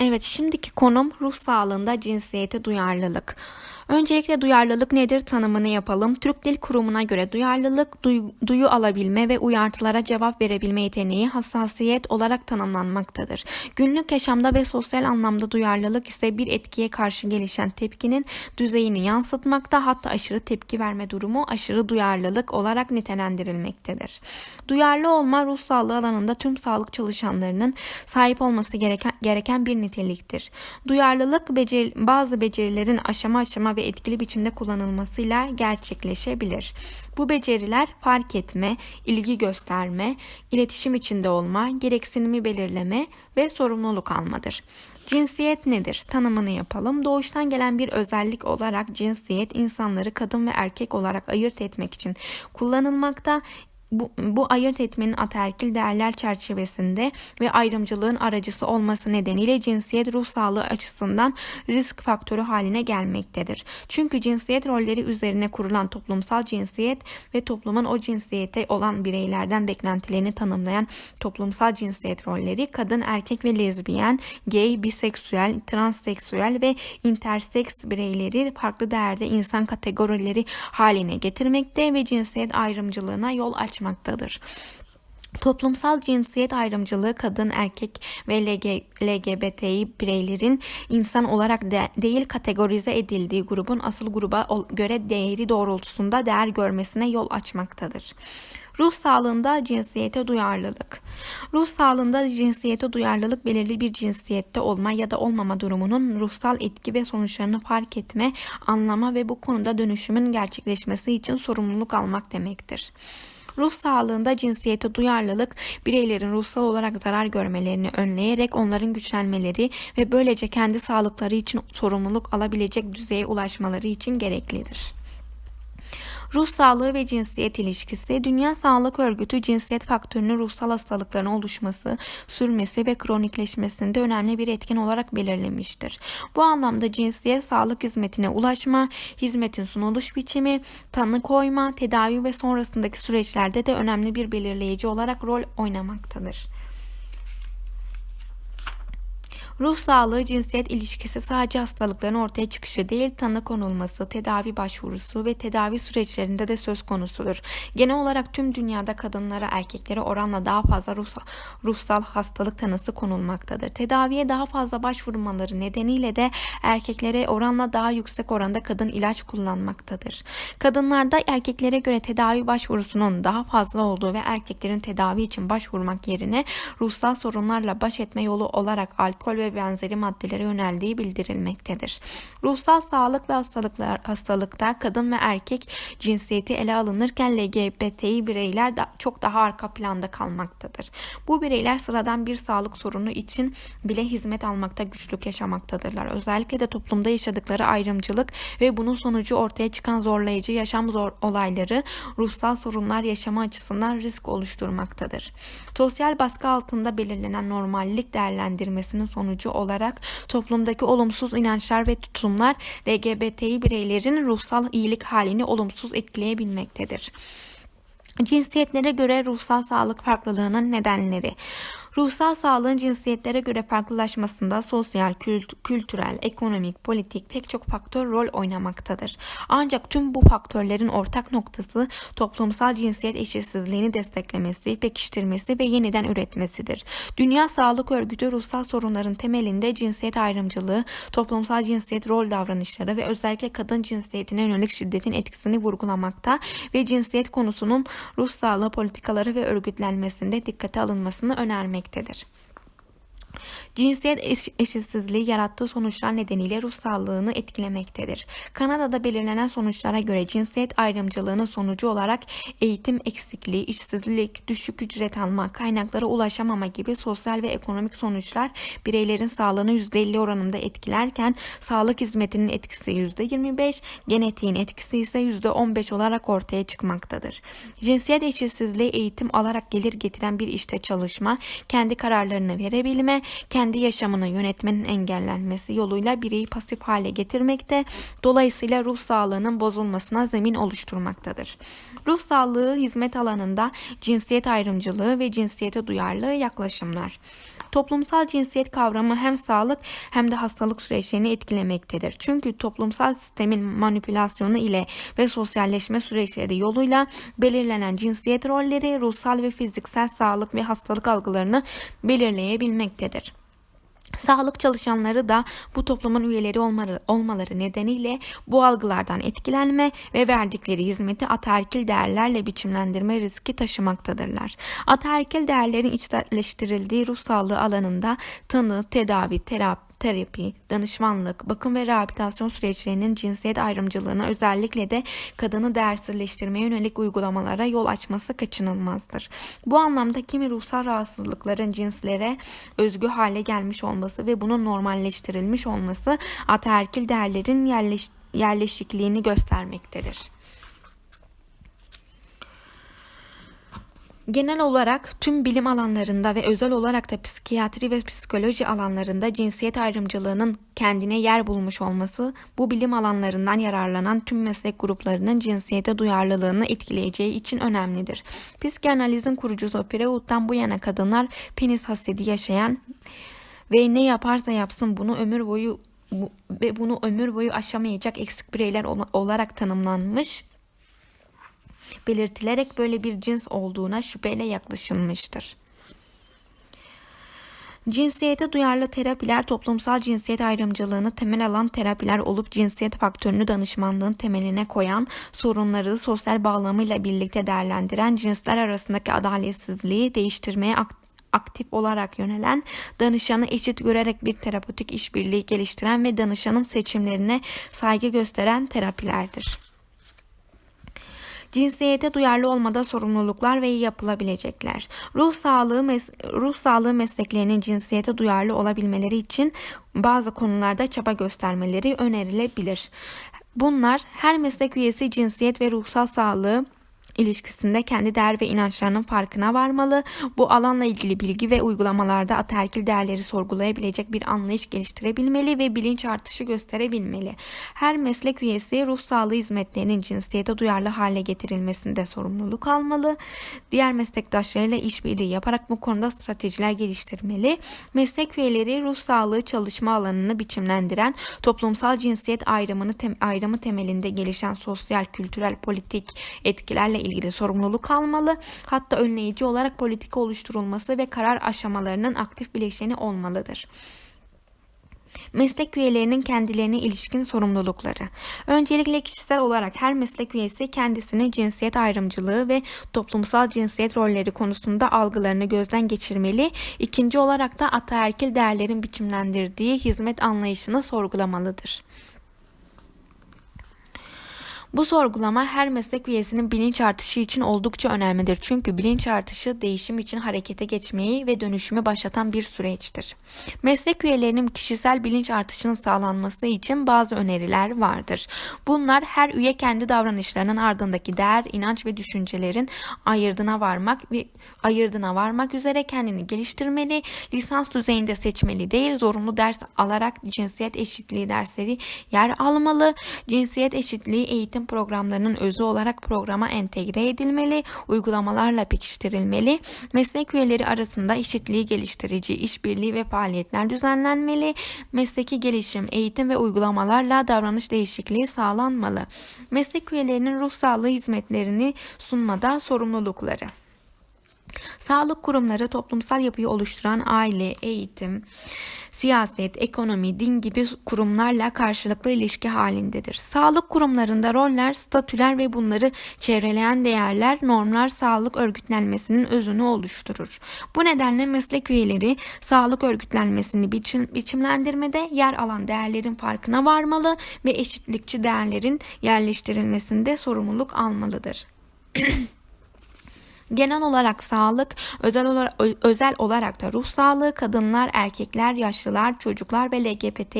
Evet, şimdiki konum ruh sağlığında cinsiyete duyarlılık. Öncelikle duyarlılık nedir tanımını yapalım. Türk Dil Kurumu'na göre duyarlılık, duyu, duyu alabilme ve uyartılara cevap verebilme yeteneği hassasiyet olarak tanımlanmaktadır. Günlük yaşamda ve sosyal anlamda duyarlılık ise bir etkiye karşı gelişen tepkinin düzeyini yansıtmakta hatta aşırı tepki verme durumu aşırı duyarlılık olarak nitelendirilmektedir. Duyarlı olma ruh sağlığı alanında tüm sağlık çalışanlarının sahip olması gereken, gereken bir niteliktir. Duyarlılık becer, bazı becerilerin aşama aşama ve etkili biçimde kullanılmasıyla gerçekleşebilir. Bu beceriler fark etme, ilgi gösterme, iletişim içinde olma, gereksinimi belirleme ve sorumluluk almadır. Cinsiyet nedir? Tanımını yapalım. Doğuştan gelen bir özellik olarak cinsiyet insanları kadın ve erkek olarak ayırt etmek için kullanılmakta bu, bu ayırt etmenin ataerkil değerler çerçevesinde ve ayrımcılığın aracısı olması nedeniyle cinsiyet ruh sağlığı açısından risk faktörü haline gelmektedir. Çünkü cinsiyet rolleri üzerine kurulan toplumsal cinsiyet ve toplumun o cinsiyete olan bireylerden beklentilerini tanımlayan toplumsal cinsiyet rolleri kadın, erkek ve lezbiyen, gay, biseksüel, transseksüel ve interseks bireyleri farklı değerde insan kategorileri haline getirmekte ve cinsiyet ayrımcılığına yol açmaktadır açmaktadır. Toplumsal cinsiyet ayrımcılığı kadın, erkek ve LG, LGBTİ bireylerin insan olarak de, değil kategorize edildiği grubun asıl gruba göre değeri doğrultusunda değer görmesine yol açmaktadır. Ruh sağlığında cinsiyete duyarlılık. Ruh sağlığında cinsiyete duyarlılık belirli bir cinsiyette olma ya da olmama durumunun ruhsal etki ve sonuçlarını fark etme, anlama ve bu konuda dönüşümün gerçekleşmesi için sorumluluk almak demektir. Ruh sağlığında cinsiyete duyarlılık bireylerin ruhsal olarak zarar görmelerini önleyerek onların güçlenmeleri ve böylece kendi sağlıkları için sorumluluk alabilecek düzeye ulaşmaları için gereklidir. Ruh sağlığı ve cinsiyet ilişkisi Dünya Sağlık Örgütü cinsiyet faktörünün ruhsal hastalıkların oluşması, sürmesi ve kronikleşmesinde önemli bir etken olarak belirlemiştir. Bu anlamda cinsiyet sağlık hizmetine ulaşma, hizmetin sunuluş biçimi, tanı koyma, tedavi ve sonrasındaki süreçlerde de önemli bir belirleyici olarak rol oynamaktadır. Ruh sağlığı cinsiyet ilişkisi sadece hastalıkların ortaya çıkışı değil, tanı konulması, tedavi başvurusu ve tedavi süreçlerinde de söz konusudur. Genel olarak tüm dünyada kadınlara erkeklere oranla daha fazla ruhsal, ruhsal hastalık tanısı konulmaktadır. Tedaviye daha fazla başvurmaları nedeniyle de erkeklere oranla daha yüksek oranda kadın ilaç kullanmaktadır. Kadınlarda erkeklere göre tedavi başvurusunun daha fazla olduğu ve erkeklerin tedavi için başvurmak yerine ruhsal sorunlarla baş etme yolu olarak alkol ve ve benzeri maddelere yöneldiği bildirilmektedir. Ruhsal sağlık ve hastalıklar hastalıkta kadın ve erkek cinsiyeti ele alınırken LGBTİ bireyler da çok daha arka planda kalmaktadır. Bu bireyler sıradan bir sağlık sorunu için bile hizmet almakta güçlük yaşamaktadırlar. Özellikle de toplumda yaşadıkları ayrımcılık ve bunun sonucu ortaya çıkan zorlayıcı yaşam zor olayları ruhsal sorunlar yaşama açısından risk oluşturmaktadır. Sosyal baskı altında belirlenen normallik değerlendirmesinin sonucu sonucu olarak toplumdaki olumsuz inançlar ve tutumlar LGBTİ bireylerin ruhsal iyilik halini olumsuz etkileyebilmektedir. Cinsiyetlere göre ruhsal sağlık farklılığının nedenleri Ruhsal sağlığın cinsiyetlere göre farklılaşmasında sosyal, kült, kültürel, ekonomik, politik pek çok faktör rol oynamaktadır. Ancak tüm bu faktörlerin ortak noktası toplumsal cinsiyet eşitsizliğini desteklemesi, pekiştirmesi ve yeniden üretmesidir. Dünya Sağlık Örgütü ruhsal sorunların temelinde cinsiyet ayrımcılığı, toplumsal cinsiyet rol davranışları ve özellikle kadın cinsiyetine yönelik şiddetin etkisini vurgulamakta ve cinsiyet konusunun ruh sağlığı politikaları ve örgütlenmesinde dikkate alınmasını önermektedir etmektedir. Cinsiyet eşitsizliği yarattığı sonuçlar nedeniyle ruh sağlığını etkilemektedir. Kanada'da belirlenen sonuçlara göre cinsiyet ayrımcılığının sonucu olarak eğitim eksikliği, işsizlik, düşük ücret alma, kaynaklara ulaşamama gibi sosyal ve ekonomik sonuçlar bireylerin sağlığını %50 oranında etkilerken sağlık hizmetinin etkisi %25, genetiğin etkisi ise %15 olarak ortaya çıkmaktadır. Cinsiyet eşitsizliği eğitim alarak gelir getiren bir işte çalışma, kendi kararlarını verebilme, kendi yaşamını yönetmenin engellenmesi yoluyla bireyi pasif hale getirmekte, dolayısıyla ruh sağlığının bozulmasına zemin oluşturmaktadır. Ruh sağlığı hizmet alanında cinsiyet ayrımcılığı ve cinsiyete duyarlı yaklaşımlar. Toplumsal cinsiyet kavramı hem sağlık hem de hastalık süreçlerini etkilemektedir. Çünkü toplumsal sistemin manipülasyonu ile ve sosyalleşme süreçleri yoluyla belirlenen cinsiyet rolleri ruhsal ve fiziksel sağlık ve hastalık algılarını belirleyebilmektedir. Sağlık çalışanları da bu toplumun üyeleri olmaları, nedeniyle bu algılardan etkilenme ve verdikleri hizmeti ataerkil değerlerle biçimlendirme riski taşımaktadırlar. Ataerkil değerlerin içselleştirildiği ruh sağlığı alanında tanı, tedavi, terapi, terapi, danışmanlık, bakım ve rehabilitasyon süreçlerinin cinsiyet ayrımcılığına özellikle de kadını değersizleştirmeye yönelik uygulamalara yol açması kaçınılmazdır. Bu anlamda kimi ruhsal rahatsızlıkların cinslere özgü hale gelmiş olması ve bunun normalleştirilmiş olması ataerkil değerlerin yerleş, yerleşikliğini göstermektedir. Genel olarak tüm bilim alanlarında ve özel olarak da psikiyatri ve psikoloji alanlarında cinsiyet ayrımcılığının kendine yer bulmuş olması bu bilim alanlarından yararlanan tüm meslek gruplarının cinsiyete duyarlılığını etkileyeceği için önemlidir. Psikanalizin kurucusu Freud'dan bu yana kadınlar penis hasedi yaşayan ve ne yaparsa yapsın bunu ömür boyu ve bunu ömür boyu aşamayacak eksik bireyler olarak tanımlanmış belirtilerek böyle bir cins olduğuna şüpheyle yaklaşılmıştır. Cinsiyete duyarlı terapiler toplumsal cinsiyet ayrımcılığını temel alan terapiler olup cinsiyet faktörünü danışmanlığın temeline koyan, sorunları sosyal bağlamıyla birlikte değerlendiren, cinsler arasındaki adaletsizliği değiştirmeye aktif olarak yönelen, danışanı eşit görerek bir terapötik işbirliği geliştiren ve danışanın seçimlerine saygı gösteren terapilerdir. Cinsiyete duyarlı olmada sorumluluklar ve yapılabilecekler. Ruh sağlığı mes- ruh sağlığı mesleklerinin cinsiyete duyarlı olabilmeleri için bazı konularda çaba göstermeleri önerilebilir. Bunlar her meslek üyesi cinsiyet ve ruhsal sağlığı ilişkisinde kendi değer ve inançlarının farkına varmalı. Bu alanla ilgili bilgi ve uygulamalarda ataerkil değerleri sorgulayabilecek bir anlayış geliştirebilmeli ve bilinç artışı gösterebilmeli. Her meslek üyesi ruh sağlığı hizmetlerinin cinsiyete duyarlı hale getirilmesinde sorumluluk almalı. Diğer meslektaşlarıyla işbirliği yaparak bu konuda stratejiler geliştirmeli. Meslek üyeleri ruh sağlığı çalışma alanını biçimlendiren toplumsal cinsiyet ayrımını tem ayrımı temelinde gelişen sosyal, kültürel, politik etkilerle ilgili sorumluluk almalı. Hatta önleyici olarak politika oluşturulması ve karar aşamalarının aktif bileşeni olmalıdır. Meslek üyelerinin kendilerine ilişkin sorumlulukları. Öncelikle kişisel olarak her meslek üyesi kendisini cinsiyet ayrımcılığı ve toplumsal cinsiyet rolleri konusunda algılarını gözden geçirmeli. İkinci olarak da ataerkil değerlerin biçimlendirdiği hizmet anlayışını sorgulamalıdır. Bu sorgulama her meslek üyesinin bilinç artışı için oldukça önemlidir. Çünkü bilinç artışı değişim için harekete geçmeyi ve dönüşümü başlatan bir süreçtir. Meslek üyelerinin kişisel bilinç artışının sağlanması için bazı öneriler vardır. Bunlar her üye kendi davranışlarının ardındaki değer, inanç ve düşüncelerin ayırdına varmak ve ayırdına varmak üzere kendini geliştirmeli, lisans düzeyinde seçmeli değil, zorunlu ders alarak cinsiyet eşitliği dersleri yer almalı. Cinsiyet eşitliği eğitim programlarının özü olarak programa entegre edilmeli, uygulamalarla pekiştirilmeli, meslek üyeleri arasında eşitliği geliştirici işbirliği ve faaliyetler düzenlenmeli, mesleki gelişim, eğitim ve uygulamalarla davranış değişikliği sağlanmalı. Meslek üyelerinin ruh sağlığı hizmetlerini sunmada sorumlulukları. Sağlık kurumları toplumsal yapıyı oluşturan aile, eğitim, siyaset, ekonomi, din gibi kurumlarla karşılıklı ilişki halindedir. Sağlık kurumlarında roller, statüler ve bunları çevreleyen değerler, normlar sağlık örgütlenmesinin özünü oluşturur. Bu nedenle meslek üyeleri sağlık örgütlenmesini biçim, biçimlendirmede yer alan değerlerin farkına varmalı ve eşitlikçi değerlerin yerleştirilmesinde sorumluluk almalıdır. Genel olarak sağlık, özel olarak, özel olarak da ruh sağlığı, kadınlar, erkekler, yaşlılar, çocuklar ve LGBT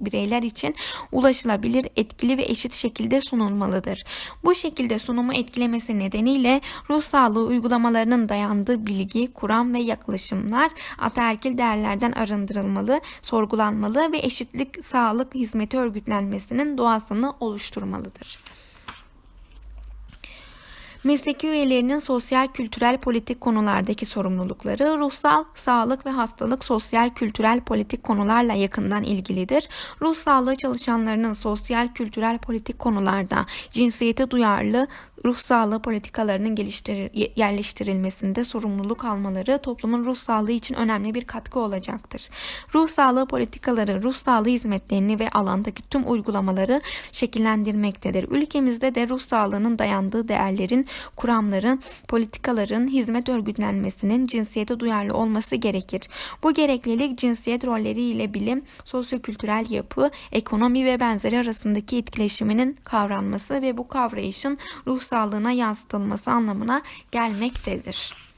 bireyler için ulaşılabilir, etkili ve eşit şekilde sunulmalıdır. Bu şekilde sunumu etkilemesi nedeniyle ruh sağlığı uygulamalarının dayandığı bilgi, kuram ve yaklaşımlar ataerkil değerlerden arındırılmalı, sorgulanmalı ve eşitlik sağlık hizmeti örgütlenmesinin doğasını oluşturmalıdır. Mesleki üyelerinin sosyal, kültürel, politik konulardaki sorumlulukları, ruhsal, sağlık ve hastalık sosyal, kültürel, politik konularla yakından ilgilidir. Ruh sağlığı çalışanlarının sosyal, kültürel, politik konularda cinsiyete duyarlı ruh sağlığı politikalarının yerleştirilmesinde sorumluluk almaları toplumun ruh sağlığı için önemli bir katkı olacaktır. Ruh sağlığı politikaları, ruh sağlığı hizmetlerini ve alandaki tüm uygulamaları şekillendirmektedir. Ülkemizde de ruh sağlığının dayandığı değerlerin, kuramların, politikaların, hizmet örgütlenmesinin cinsiyete duyarlı olması gerekir. Bu gereklilik cinsiyet rolleri ile bilim, sosyokültürel yapı, ekonomi ve benzeri arasındaki etkileşiminin kavranması ve bu kavrayışın ruh sağlığına yansıtılması anlamına gelmektedir.